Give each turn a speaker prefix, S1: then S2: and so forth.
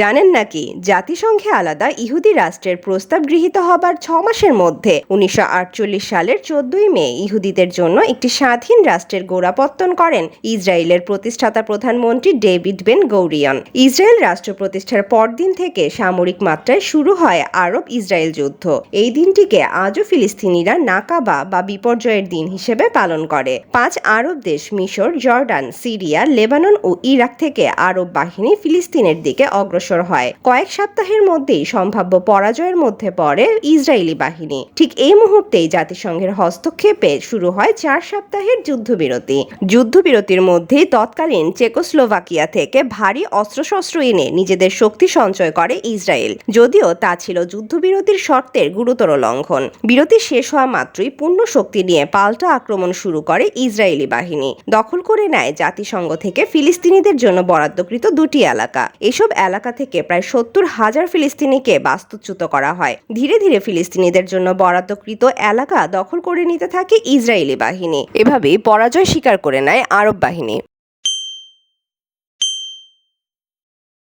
S1: জানেন নাকি, জাতিসংঘে আলাদা ইহুদি রাষ্ট্রের প্রস্তাব গৃহীত হবার ছ মাসের মধ্যে উনিশশো আটচল্লিশ সালের চোদ্দই মে ইহুদিদের জন্য একটি স্বাধীন রাষ্ট্রের গোড়াপত্তন করেন ইসরায়েলের প্রতিষ্ঠাতা প্রধানমন্ত্রী ডেভিড বেন গৌরিয়ন। ইসরায়েল রাষ্ট্র প্রতিষ্ঠার পরদিন থেকে সামরিক মাত্রায় শুরু হয় আরব ইসরায়েল যুদ্ধ। এই দিনটিকে আজও ফিলিস্তিনিরা নাকাবা বা বিপর্যয়ের দিন হিসেবে পালন করে। পাঁচ আরব দেশ মিশর, জর্ডান, সিরিয়া, লেবানন ও ইরাক থেকে আরব বাহিনী ফিলিস্তিনের দিকে অগ্রসর হয়। কয়েক সপ্তাহের মধ্যেই সম্ভাব্য পরাজয়ের মধ্যে পড়ে ইসরায়েলি বাহিনী। ঠিক এই মুহূর্তেই জাতিসংঘের হস্তক্ষেপে শুরু হয় চার সপ্তাহের যুদ্ধবিরতি। যুদ্ধবিরতির মধ্যেই তৎকালীন চেকোস্লোভাকিয়া থেকে ভারী অস্ত্রশস্ত্র এনে নিজেদের শক্তি সঞ্চয় করে ইসরায়েল। যদিও তা ছিল যুদ্ধবিরতির শর্তের গুরুতর লঙ্ঘন। বিরতি শেষ হওয়া মাত্রই পূর্ণ শক্তি নিয়ে পাল্টা আক্রমণ শুরু করে ইসরায়েলি বাহিনী। দখল করে নেয় জাতিসংঘ থেকে ফিলিস্তিনিদের জন্য বরাদ্দকৃত দুটি এলাকা। এসব এলাকা থেকে প্রায় সত্তর হাজার ফিলিস্তিনিকে বাস্তুচ্যুত করা হয়। ধীরে ধীরে ফিলিস্তিনিদের জন্য বরাদ্দকৃত এলাকা দখল করে নিতে থাকে ইসরায়েলি বাহিনী। এভাবেই পরাজয় স্বীকার করে নেয় আরব বাহিনী।